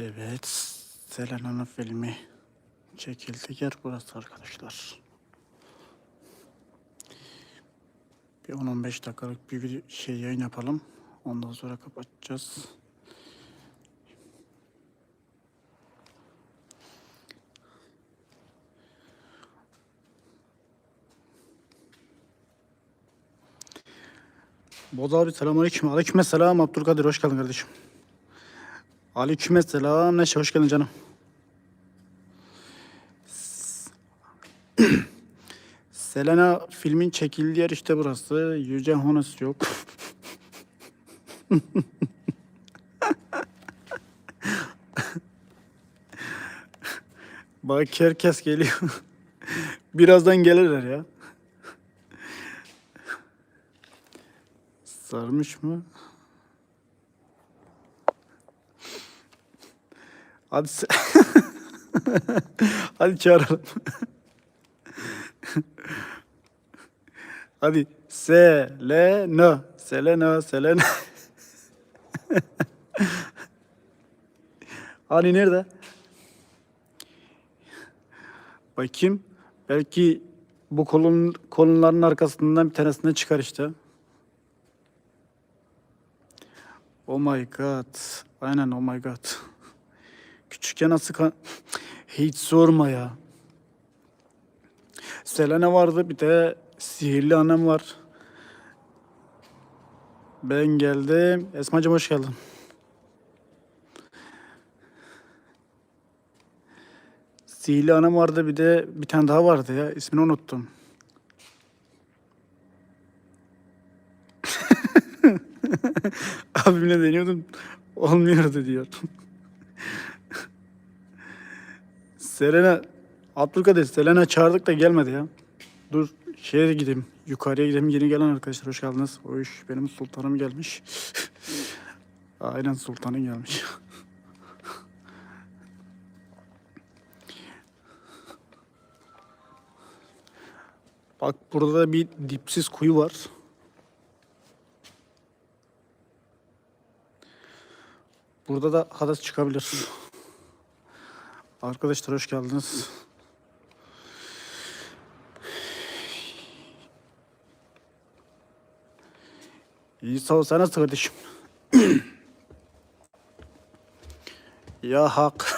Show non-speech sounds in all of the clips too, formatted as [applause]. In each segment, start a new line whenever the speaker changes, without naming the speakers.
Evet, Selena'nın filmi çekildi yer burası arkadaşlar. Bir 10-15 dakikalık bir şey yayın yapalım. Ondan sonra kapatacağız. Boz abi selamünaleyküm. Aleykümselam Abdülkadir hoş geldin kardeşim. Aleykümselam Neşe hoş geldin canım. Selena filmin çekildiği yer işte burası. Yüce Honos yok. Bak herkes geliyor. Birazdan gelirler ya. Sarmış mı? Hadi [laughs] Hadi çağıralım. Hadi Selena, Selena, Selena. hani nerede? Bakayım. Belki bu kolun kolonların arkasından bir tanesine çıkar işte. Oh my god. Aynen oh my god. Küçükken nasıl kan... Hiç sorma ya. Selena vardı bir de sihirli annem var. Ben geldim. Esmacığım hoş geldin. Sihirli annem vardı bir de bir tane daha vardı ya. ismini unuttum. [laughs] Abimle deniyordum. Olmuyordu diyor. Selena Abdülkadir Selena çağırdık da gelmedi ya. Dur şeye gideyim. Yukarıya gideyim. Yeni gelen arkadaşlar hoş geldiniz. Hoş benim sultanım gelmiş. [laughs] Aynen sultanım gelmiş. [laughs] Bak burada bir dipsiz kuyu var. Burada da hadas çıkabilir. Arkadaşlar hoş geldiniz. İyi sağ ol. Sen kardeşim? [clears throat] ya hak.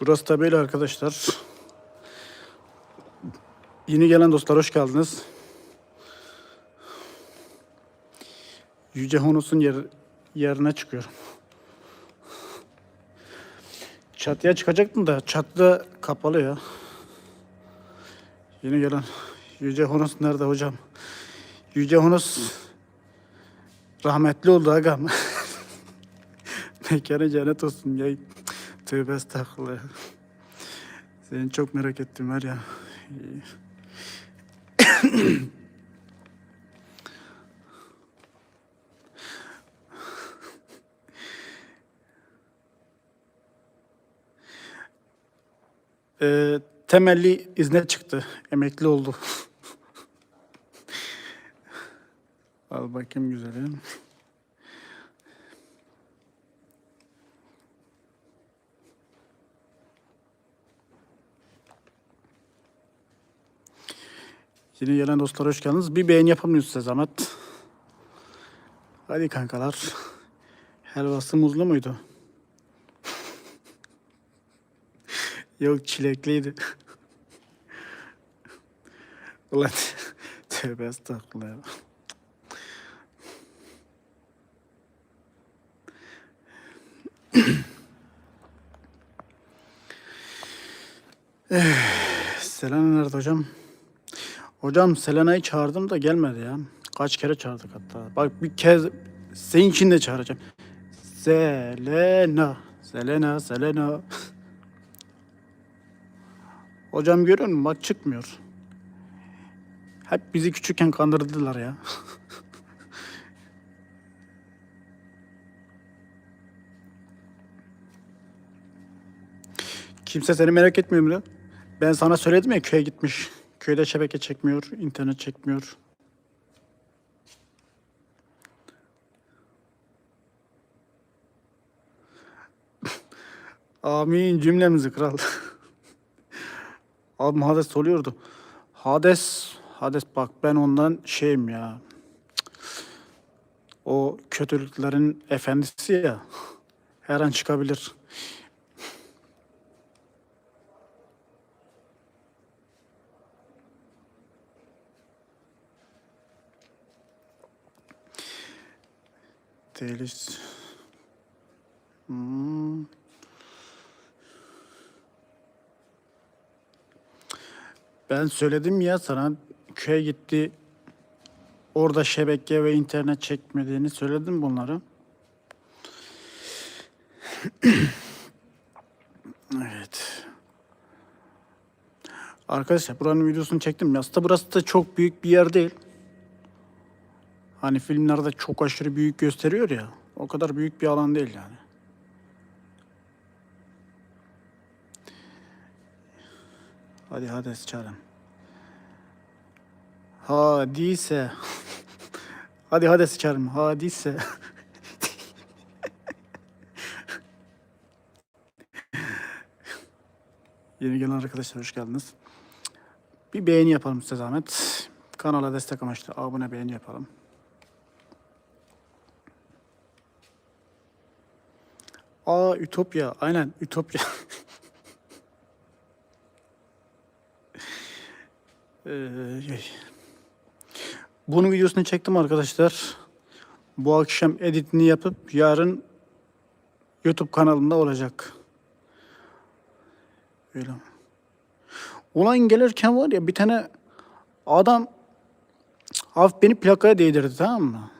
Burası böyle arkadaşlar. Yeni gelen dostlar hoş geldiniz. Yüce Honos'un yer, yerine çıkıyorum. Çatıya çıkacaktım da çatıda kapalı ya. Yeni gelen Yüce Honos nerede hocam? Yüce Honos rahmetli oldu agam. [laughs] Mekanı cennet olsun ya. Tövbe estağfurullah. Seni çok merak ettim var ya. [coughs] Ee, temelli izne çıktı. Emekli oldu. [laughs] Al bakayım güzelim. Yeni gelen dostlar hoş geldiniz. Bir beğeni yapamıyoruz size zahmet. Hadi kankalar. Helvası muzlu muydu? [laughs] Yok çilekliydi. [laughs] Ulan [laughs] tövbe estağfurullah. ya. [clears throat] Eh, Selena nerede hocam? Hocam Selena'yı çağırdım da gelmedi ya. Kaç kere çağırdık hatta. Bak bir kez senin için de çağıracağım. Selena. Selena, Selena. [laughs] Hocam görüyor musun? Bak çıkmıyor. Hep bizi küçükken kandırdılar ya. [laughs] Kimse seni merak etmiyor mu? Ben sana söyledim ya köye gitmiş. Köyde şebeke çekmiyor, internet çekmiyor. [laughs] Amin cümlemizi kral. [laughs] Abi Hades soruyordu. Hades, Hades bak ben ondan şeyim ya. O kötülüklerin efendisi ya. Her an çıkabilir. Değiliz. Hmm. Ben söyledim ya sana köye gitti. Orada şebeke ve internet çekmediğini söyledim bunları. [clears throat] evet. Arkadaşlar buranın videosunu çektim. Aslında burası da çok büyük bir yer değil. Hani filmlerde çok aşırı büyük gösteriyor ya. O kadar büyük bir alan değil yani. Hadi hadi çağırın. Hadise. [laughs] hadi hadi sıçarım. Hadise. [laughs] Yeni gelen arkadaşlar hoş geldiniz. Bir beğeni yapalım size zahmet. Kanala destek amaçlı abone beğeni yapalım. Aa Ütopya. Aynen Ütopya. [laughs] Ee, şey. Bunun videosunu çektim arkadaşlar. Bu akşam editini yapıp yarın YouTube kanalımda olacak. Öyle. Ulan gelirken var ya bir tane adam hafif beni plakaya değdirdi tamam mı?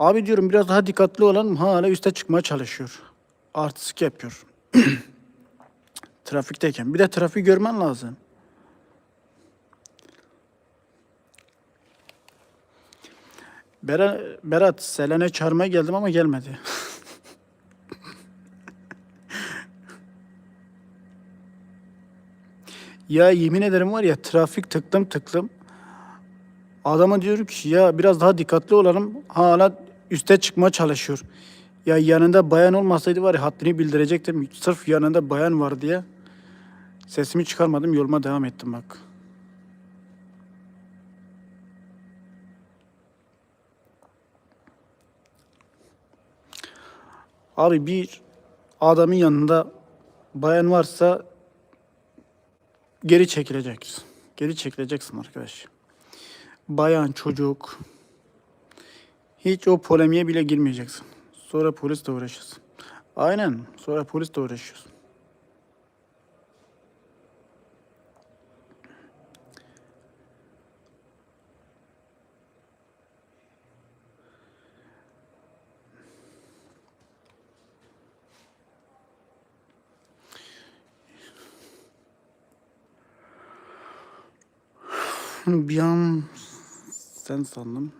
Abi diyorum biraz daha dikkatli olalım. Hala üste çıkmaya çalışıyor. Artistik [clears throat] yapıyor. Trafikteyken. Bir de trafiği görmen lazım. Berat, Berat Selen'e çağırmaya geldim ama gelmedi. [laughs] ya yemin ederim var ya trafik tıklım tıklım. Adama diyorum ki ya biraz daha dikkatli olalım. Hala üste çıkmaya çalışıyor. Ya yanında bayan olmasaydı var ya haddini bildirecektim. Sırf yanında bayan var diye. Sesimi çıkarmadım yoluma devam ettim bak. Abi bir adamın yanında bayan varsa geri çekileceksin. Geri çekileceksin arkadaş. Bayan, çocuk. Hiç o polemiğe bile girmeyeceksin. Sonra polisle uğraşırsın. Aynen. Sonra polisle uğraşıyorsun. Bir an sen sandım.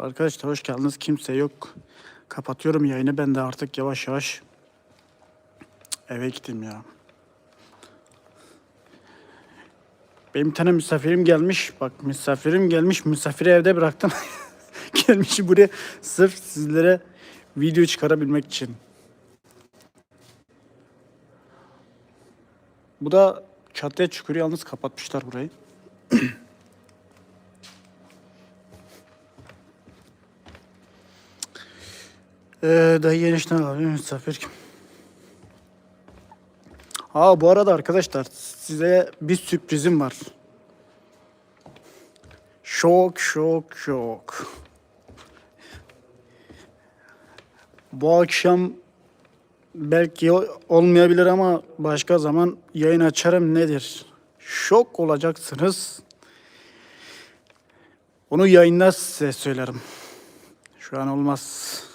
Arkadaşlar hoş geldiniz. Kimse yok. Kapatıyorum yayını. Ben de artık yavaş yavaş eve gittim ya. Benim bir tane misafirim gelmiş. Bak misafirim gelmiş. Misafiri evde bıraktım. [laughs] gelmiş buraya sırf sizlere video çıkarabilmek için. Bu da çatıya çıkıyor. Yalnız kapatmışlar burayı. [clears throat] Ee, dayı enişten abi misafir kim? Ha bu arada arkadaşlar size bir sürprizim var. Şok şok şok. Bu akşam belki olmayabilir ama başka zaman yayın açarım nedir? Şok olacaksınız. Onu yayında size söylerim. Şu an olmaz.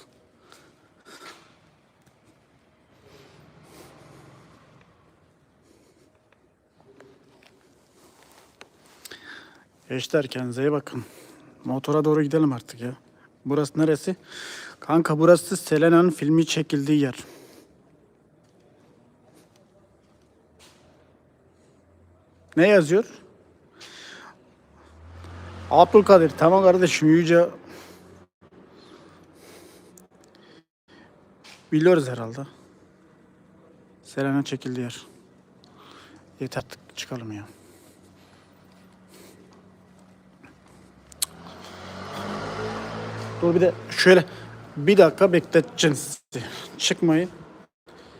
Gençler kendinize iyi bakın. Motora doğru gidelim artık ya. Burası neresi? Kanka burası Selena'nın filmi çekildiği yer. Ne yazıyor? Abdülkadir tamam kardeşim yüce biliyoruz herhalde. Selena çekildi yer. Yeter artık çıkalım ya. Dur bir de şöyle bir dakika bekleteceğiz sizi. Çıkmayın.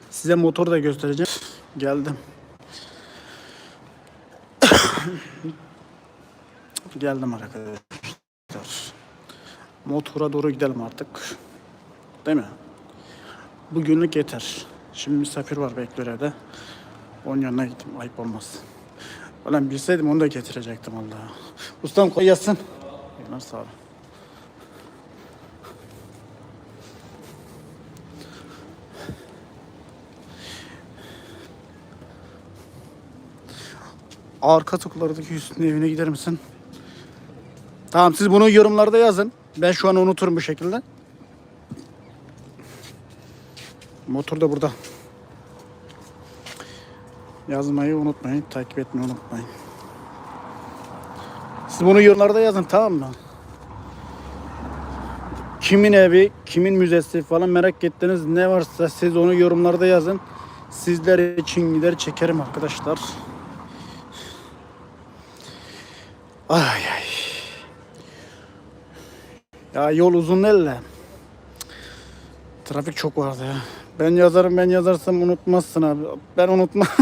Size motoru da göstereceğim. Geldim. [coughs] Geldim arkadaşlar. Motora doğru gidelim artık. Değil mi? Bugünlük yeter. Şimdi misafir var bekliyor evde. Onun yanına gittim. Ayıp olmaz. Ulan bilseydim onu da getirecektim Allah. Ustam gelsin. Eyvallah, Sağ ol. Arka sokaklardaki Hüsnü evine gider misin? Tamam siz bunu yorumlarda yazın. Ben şu an unuturum bu şekilde. Motor da burada. Yazmayı unutmayın. Takip etmeyi unutmayın. Siz bunu yorumlarda yazın tamam mı? Kimin evi, kimin müzesi falan merak ettiğiniz ne varsa siz onu yorumlarda yazın. Sizler için gider çekerim arkadaşlar. Ay ay. Ya yol uzun de. Trafik çok vardı ya. Ben yazarım ben yazarsam unutmazsın abi. Ben unutmam. [laughs]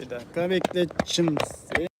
Bir dakika bekleteceğim sizi.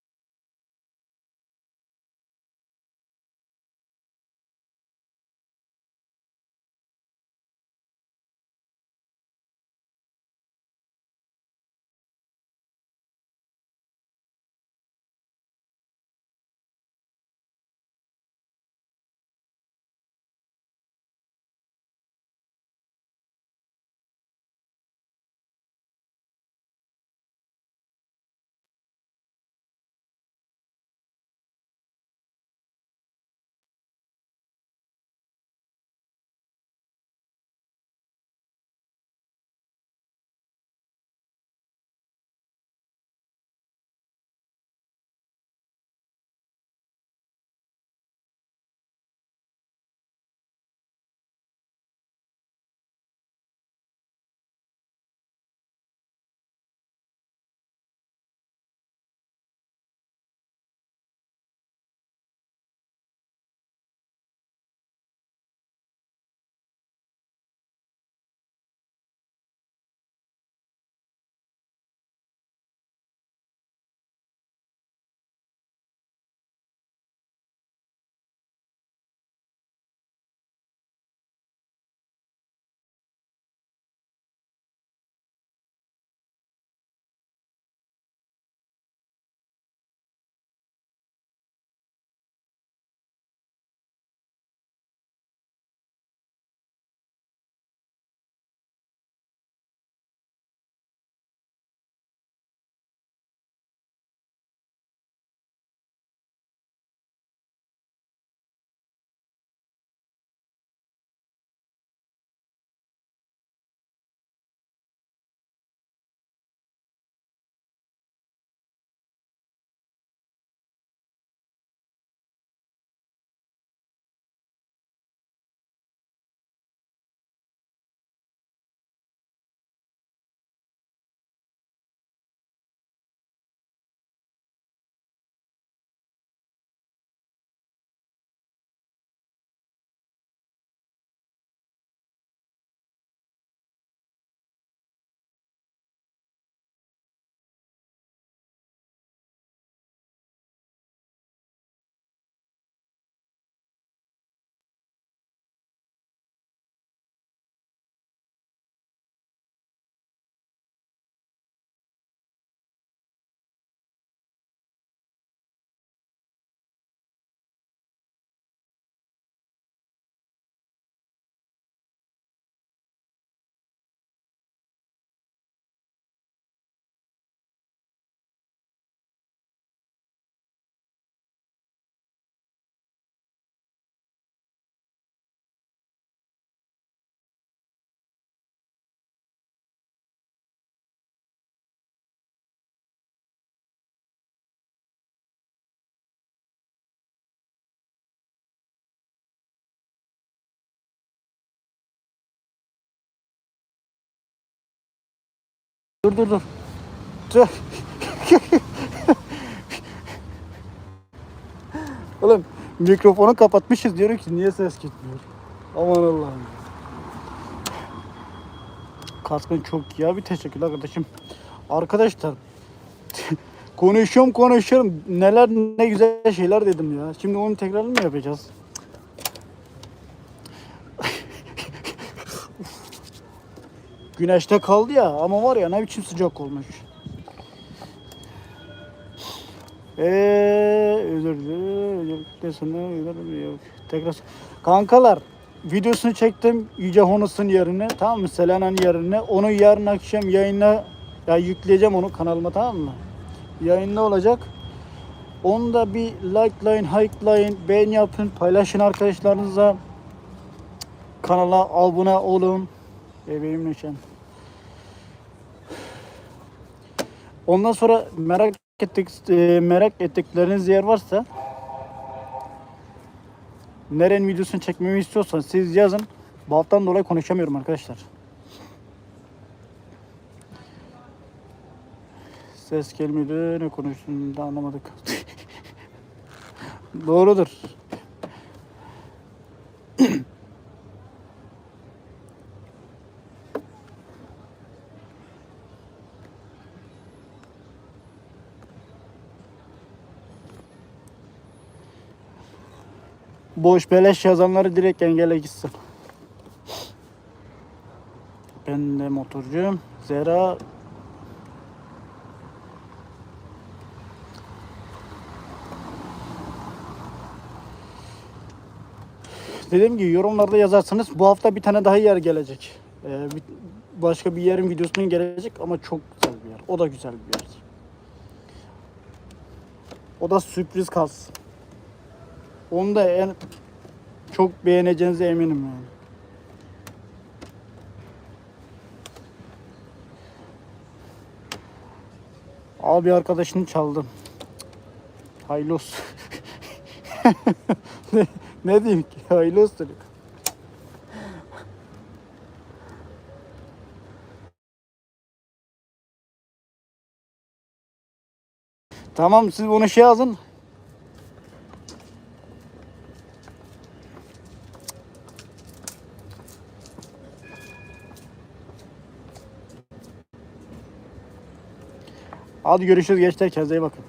Dur dur dur. Dur. Oğlum mikrofonu kapatmışız diyorum ki niye ses gitmiyor. Aman Allah'ım. Kaskın çok iyi abi teşekkürler kardeşim. Arkadaşlar konuşuyorum konuşuyorum neler ne güzel şeyler dedim ya. Şimdi onu tekrar mı yapacağız? Güneşte kaldı ya ama var ya ne biçim sıcak olmuş. Eee özür dilerim. Tekrar kankalar videosunu çektim Yüce Honus'un yerine tamam mı? Selena'nın yerine. Onu yarın akşam yayına ya yükleyeceğim onu kanalıma tamam mı? Yayında olacak. Onu da bir likelayın, hype'layın, beğen yapın, paylaşın arkadaşlarınıza. Kanala abone olun. Bebeğim neşem. Ondan sonra merak ettik merak ettikleriniz yer varsa nerenin videosunu çekmemi istiyorsanız siz yazın. Bu haftadan dolayı konuşamıyorum arkadaşlar. Ses gelmedi. Ne konuştuğunu da anlamadık. [laughs] Doğrudur. Boş beleş yazanları direkt engele gitsin. Ben de motorcuyum. Zera Dediğim gibi yorumlarda yazarsanız bu hafta bir tane daha yer gelecek. Ee, bir- başka bir yerin videosunun gelecek ama çok güzel bir yer. O da güzel bir yer. O da sürpriz kalsın. Onu da en çok beğeneceğinize eminim yani. Abi arkadaşını çaldım. Hayırlı olsun. [laughs] ne, ne diyeyim ki? Hayırlı olsun. Tamam siz bunu şey yazın. Hadi görüşürüz gençler. Kendinize iyi bakın.